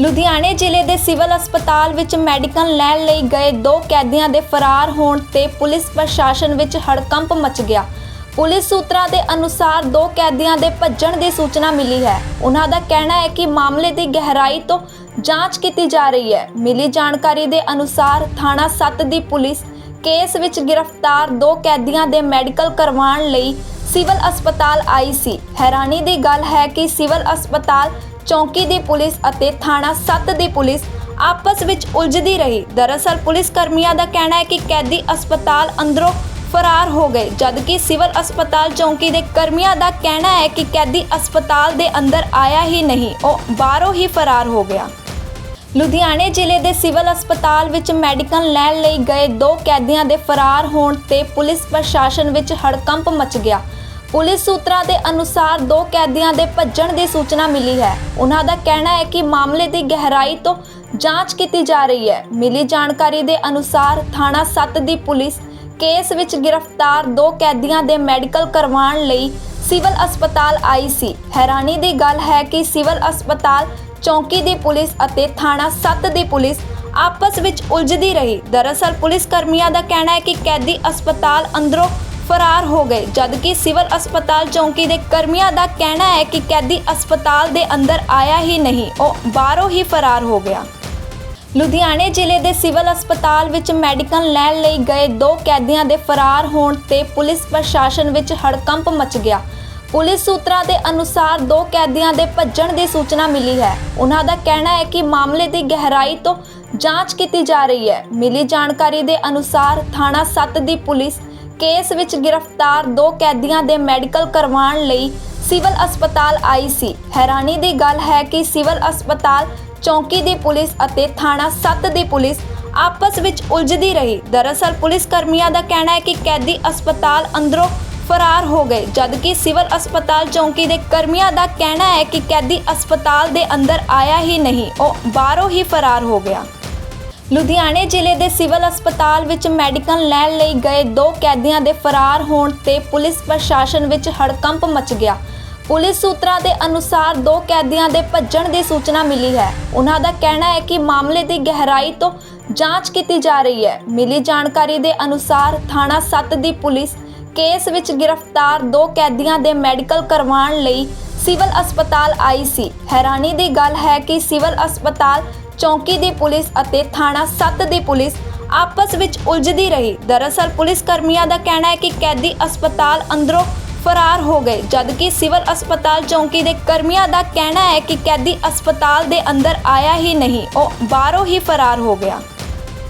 ਲੁਧਿਆਣੇ ਜ਼ਿਲ੍ਹੇ ਦੇ ਸਿਵਲ ਹਸਪਤਾਲ ਵਿੱਚ ਮੈਡੀਕਲ ਲੈਣ ਲਈ ਗਏ ਦੋ ਕੈਦੀਆਂ ਦੇ ਫਰਾਰ ਹੋਣ ਤੇ ਪੁਲਿਸ ਪ੍ਰਸ਼ਾਸਨ ਵਿੱਚ ਹੜਕੰਪ ਮਚ ਗਿਆ। ਪੁਲਿਸ ਸੂਤਰਾਂ ਦੇ ਅਨੁਸਾਰ ਦੋ ਕੈਦੀਆਂ ਦੇ ਭੱਜਣ ਦੀ ਸੂਚਨਾ ਮਿਲੀ ਹੈ। ਉਹਨਾਂ ਦਾ ਕਹਿਣਾ ਹੈ ਕਿ ਮਾਮਲੇ ਦੀ ਗਹਿਰਾਈ ਤੋਂ ਜਾਂਚ ਕੀਤੀ ਜਾ ਰਹੀ ਹੈ। ਮਿਲੀ ਜਾਣਕਾਰੀ ਦੇ ਅਨੁਸਾਰ ਥਾਣਾ 7 ਦੀ ਪੁਲਿਸ ਕੇਸ ਵਿੱਚ ਗ੍ਰਿਫਤਾਰ ਦੋ ਕੈਦੀਆਂ ਦੇ ਮੈਡੀਕਲ ਕਰਵਾਉਣ ਲਈ ਸਿਵਲ ਹਸਪਤਾਲ ਆਈ ਸੀ। ਹੈਰਾਨੀ ਦੀ ਗੱਲ ਹੈ ਕਿ ਸਿਵਲ ਹਸਪਤਾਲ ਚੌਂਕੀ ਦੀ ਪੁਲਿਸ ਅਤੇ ਥਾਣਾ 7 ਦੀ ਪੁਲਿਸ ਆਪਸ ਵਿੱਚ ਉਲਝਦੀ ਰਹੀ। ਦਰਅਸਲ ਪੁਲਿਸ ਕਰਮੀਆਂ ਦਾ ਕਹਿਣਾ ਹੈ ਕਿ ਕੈਦੀ ਹਸਪਤਾਲ ਅੰਦਰੋਂ ਫਰਾਰ ਹੋ ਗਏ, ਜਦਕਿ ਸਿਵਲ ਹਸਪਤਾਲ ਚੌਂਕੀ ਦੇ ਕਰਮੀਆਂ ਦਾ ਕਹਿਣਾ ਹੈ ਕਿ ਕੈਦੀ ਹਸਪਤਾਲ ਦੇ ਅੰਦਰ ਆਇਆ ਹੀ ਨਹੀਂ, ਉਹ ਬਾਹਰੋਂ ਹੀ ਫਰਾਰ ਹੋ ਗਿਆ। ਲੁਧਿਆਣੇ ਜ਼ਿਲ੍ਹੇ ਦੇ ਸਿਵਲ ਹਸਪਤਾਲ ਵਿੱਚ ਮੈਡੀਕਲ ਲੈਣ ਲਈ ਗਏ ਦੋ ਕੈਦੀਆਂ ਦੇ ਫਰਾਰ ਹੋਣ ਤੇ ਪੁਲਿਸ ਪ੍ਰਸ਼ਾਸਨ ਵਿੱਚ ਹੜਕੰਪ ਮਚ ਗਿਆ। ਪੁਲਿਸ ਸੂਤਰਾਂ ਦੇ ਅਨੁਸਾਰ ਦੋ ਕੈਦੀਆਂ ਦੇ ਭੱਜਣ ਦੀ ਸੂਚਨਾ ਮਿਲੀ ਹੈ। ਉਹਨਾਂ ਦਾ ਕਹਿਣਾ ਹੈ ਕਿ ਮਾਮਲੇ ਦੀ ਗਹਿਰਾਈ ਤੋਂ ਜਾਂਚ ਕੀਤੀ ਜਾ ਰਹੀ ਹੈ। ਮਿਲੀ ਜਾਣਕਾਰੀ ਦੇ ਅਨੁਸਾਰ ਥਾਣਾ 7 ਦੀ ਪੁਲਿਸ ਕੇਸ ਵਿੱਚ ਗ੍ਰਿਫਤਾਰ ਦੋ ਕੈਦੀਆਂ ਦੇ ਮੈਡੀਕਲ ਕਰਵਾਉਣ ਲਈ ਸਿਵਲ ਹਸਪਤਾਲ ਆਈ ਸੀ। ਹੈਰਾਨੀ ਦੀ ਗੱਲ ਹੈ ਕਿ ਸਿਵਲ ਹਸਪਤਾਲ ਚੌਂਕੀ ਦੀ ਪੁਲਿਸ ਅਤੇ ਥਾਣਾ 7 ਦੀ ਪੁਲਿਸ ਆਪਸ ਵਿੱਚ ਉਲਝਦੀ ਰਹੀ। ਦਰਅਸਲ ਪੁਲਿਸ ਕਰਮੀਆਂ ਦਾ ਕਹਿਣਾ ਹੈ ਕਿ ਕੈਦੀ ਹਸਪਤਾਲ ਅੰਦਰੋਂ ਫਰਾਰ ਹੋ ਗਏ। ਜਦਕਿ ਸਿਵਲ ਹਸਪਤਾਲ ਚੌਂਕੀ ਦੇ ਕਰਮੀਆਂ ਦਾ ਕਹਿਣਾ ਹੈ ਕਿ ਕੈਦੀ ਹਸਪਤਾਲ ਦੇ ਅੰਦਰ ਆਇਆ ਹੀ ਨਹੀਂ, ਉਹ ਬਾਹਰੋਂ ਹੀ ਫਰਾਰ ਹੋ ਗਿਆ। ਲੁਧਿਆਣੇ ਜ਼ਿਲ੍ਹੇ ਦੇ ਸਿਵਲ ਹਸਪਤਾਲ ਵਿੱਚ ਮੈਡੀਕਲ ਲੈਣ ਲਈ ਗਏ ਦੋ ਕੈਦੀਆਂ ਦੇ ਫਰਾਰ ਹੋਣ ਤੇ ਪੁਲਿਸ ਪ੍ਰਸ਼ਾਸਨ ਵਿੱਚ ਹੜਕੰਪ ਮਚ ਗਿਆ। ਪੁਲਿਸ ਸੂਤਰਾਂ ਦੇ ਅਨੁਸਾਰ ਦੋ ਕੈਦੀਆਂ ਦੇ ਭੱਜਣ ਦੀ ਸੂਚਨਾ ਮਿਲੀ ਹੈ। ਉਹਨਾਂ ਦਾ ਕਹਿਣਾ ਹੈ ਕਿ ਮਾਮਲੇ ਦੀ ਗਹਿਰਾਈ ਤੋਂ ਜਾਂਚ ਕੀਤੀ ਜਾ ਰਹੀ ਹੈ। ਮਿਲੀ ਜਾਣਕਾਰੀ ਦੇ ਅਨੁਸਾਰ ਥਾਣਾ 7 ਦੀ ਪੁਲਿਸ ਕੇਸ ਵਿੱਚ ਗ੍ਰਿਫਤਾਰ ਦੋ ਕੈਦੀਆਂ ਦੇ ਮੈਡੀਕਲ ਕਰਵਾਉਣ ਲਈ ਸਿਵਲ ਹਸਪਤਾਲ ਆਈ ਸੀ। ਹੈਰਾਨੀ ਦੀ ਗੱਲ ਹੈ ਕਿ ਸਿਵਲ ਹਸਪਤਾਲ ਚੌਂਕੀ ਦੀ ਪੁਲਿਸ ਅਤੇ ਥਾਣਾ 7 ਦੀ ਪੁਲਿਸ ਆਪਸ ਵਿੱਚ ਉਲਝਦੀ ਰਹੀ। ਦਰਅਸਲ ਪੁਲਿਸ ਕਰਮੀਆਂ ਦਾ ਕਹਿਣਾ ਹੈ ਕਿ ਕੈਦੀ ਹਸਪਤਾਲ ਅੰਦਰੋਂ ਫਰਾਰ ਹੋ ਗਏ, ਜਦਕਿ ਸਿਵਲ ਹਸਪਤਾਲ ਚੌਂਕੀ ਦੇ ਕਰਮੀਆਂ ਦਾ ਕਹਿਣਾ ਹੈ ਕਿ ਕੈਦੀ ਹਸਪਤਾਲ ਦੇ ਅੰਦਰ ਆਇਆ ਹੀ ਨਹੀਂ, ਉਹ ਬਾਹਰੋਂ ਹੀ ਫਰਾਰ ਹੋ ਗਿਆ। ਲੁਧਿਆਣੇ ਜ਼ਿਲ੍ਹੇ ਦੇ ਸਿਵਲ ਹਸਪਤਾਲ ਵਿੱਚ ਮੈਡੀਕਲ ਲੈਣ ਲਈ ਗਏ ਦੋ ਕੈਦੀਆਂ ਦੇ ਫਰਾਰ ਹੋਣ ਤੇ ਪੁਲਿਸ ਪ੍ਰਸ਼ਾਸਨ ਵਿੱਚ ਹੜਕੰਪ ਮਚ ਗਿਆ। ਪੁਲਿਸ ਸੂਤਰਾਂ ਦੇ ਅਨੁਸਾਰ ਦੋ ਕੈਦੀਆਂ ਦੇ ਭੱਜਣ ਦੀ ਸੂਚਨਾ ਮਿਲੀ ਹੈ। ਉਹਨਾਂ ਦਾ ਕਹਿਣਾ ਹੈ ਕਿ ਮਾਮਲੇ ਦੀ ਗਹਿਰਾਈ ਤੋਂ ਜਾਂਚ ਕੀਤੀ ਜਾ ਰਹੀ ਹੈ। ਮਿਲੀ ਜਾਣਕਾਰੀ ਦੇ ਅਨੁਸਾਰ ਥਾਣਾ 7 ਦੀ ਪੁਲਿਸ ਕੇਸ ਵਿੱਚ ਗ੍ਰਿਫਤਾਰ ਦੋ ਕੈਦੀਆਂ ਦੇ ਮੈਡੀਕਲ ਕਰਵਾਉਣ ਲਈ ਸਿਵਲ ਹਸਪਤਾਲ ਆਈ ਸੀ। ਹੈਰਾਨੀ ਦੀ ਗੱਲ ਹੈ ਕਿ ਸਿਵਲ ਹਸਪਤਾਲ ਚੌਂਕੀ ਦੀ ਪੁਲਿਸ ਅਤੇ ਥਾਣਾ 7 ਦੀ ਪੁਲਿਸ ਆਪਸ ਵਿੱਚ ਉਲਝਦੀ ਰਹੀ। ਦਰਅਸਲ ਪੁਲਿਸ ਕਰਮੀਆਂ ਦਾ ਕਹਿਣਾ ਹੈ ਕਿ ਕੈਦੀ ਹਸਪਤਾਲ ਅੰਦਰੋਂ ਫਰਾਰ ਹੋ ਗਏ, ਜਦਕਿ ਸਿਵਲ ਹਸਪਤਾਲ ਚੌਂਕੀ ਦੇ ਕਰਮੀਆਂ ਦਾ ਕਹਿਣਾ ਹੈ ਕਿ ਕੈਦੀ ਹਸਪਤਾਲ ਦੇ ਅੰਦਰ ਆਇਆ ਹੀ ਨਹੀਂ, ਉਹ ਬਾਹਰੋਂ ਹੀ ਫਰਾਰ ਹੋ ਗਿਆ।